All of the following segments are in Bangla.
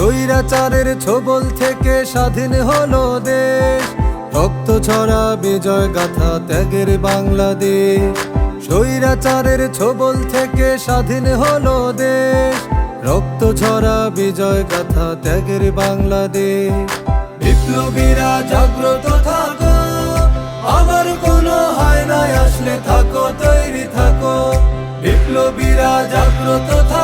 স্বৈরাচারের ছোবল থেকে স্বাধীন হলো দেশ। রক্ত ছড়া বিজয় গাথা ত্যাগের বাংলাদেশ। স্বৈরাচারের ছোবল থেকে স্বাধীন হলো দেশ। রক্ত ছড়া বিজয় গাথা ত্যাগের বাংলাদেশ। বিপ্লবীরা জাগ্রত থাকো, আমার কোনো হয় নাই, আসলে থাকো, তৈরি থাকো। বিপ্লবীরা জাগ্রত থাকো।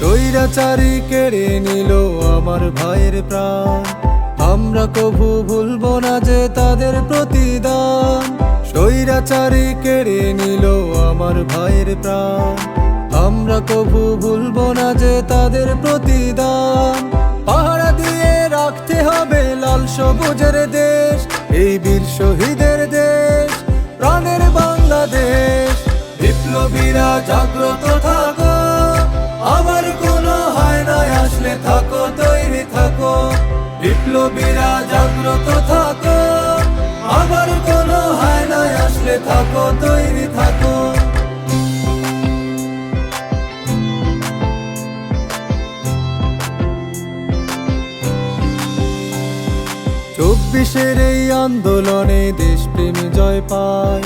স্বৈরাচারী কেড়ে নিল আমার ভাইয়ের প্রাণ। আমরা কভু ভুলবো না যে তাদের প্রতিদান। স্বৈরাচারী কেড়ে নিল আমার ভাইয়ের প্রাণ। আমরা কভু ভুলবো না যে তাদের প্রতিদান। পাহারা দিয়ে রাখতে হবে লাল সবুজের দেশ। এই বীর শহীদের দেশ, প্রাণের বাংলাদেশ। বিপ্লবীরা জাগ্রত বিপ্লবীরা জাগ্রত থাকো। আমার কোনো হয় না আসলে থাকো, তৈরি থাকো। চব্বিশের এই আন্দোলনে দেশপ্রেমী জয় পায়।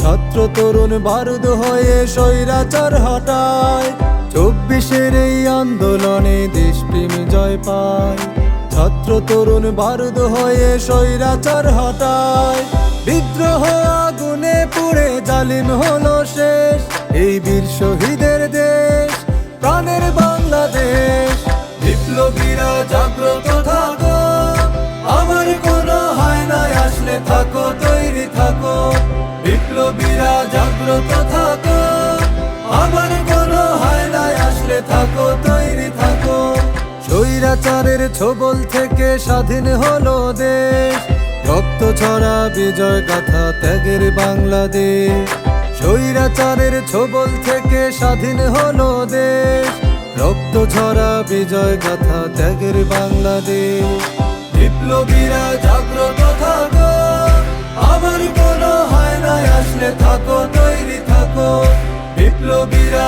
ছাত্র তরুণ বারুদ হয়ে স্বৈরাচার হটায়। চব্বিশের এই আন্দোলনে দেশপ্রেমী জয় পায়। ছাত্র তরুণ বারুদ হয়ে স্বৈরাচার হটায়। বিদ্রোহ আগুনে পুড়ে জালিম হলো শেষ। এই বীর শহীদের দেশ, প্রাণের বাংলাদেশ। বিপ্লবীরা জাগ্রত থাকো, আমার কোনো হয় না আসলে থাকো, তৈরি থাকো। বিপ্লবীরা জাগ্রত থাকো, আমার কোনো হয় না আসলে থাকো, তৈরি স্বৈরাচারের ছোবল থেকে স্বাধীন হলো দেশ। রক্ত ছড়া বিজয় গাথা ত্যাগের বাংলাদেশ। স্বৈরাচারের ছোবল থেকে স্বাধীন হলো দেশ। রক্ত ছড়া বিজয় গাথা ত্যাগের বাংলাদেশ। বিপ্লবীরা জাগ্রত থাকো, আমার কোনো হয় না আসলে থাকো, তৈরি থাকো। বিপ্লবীরা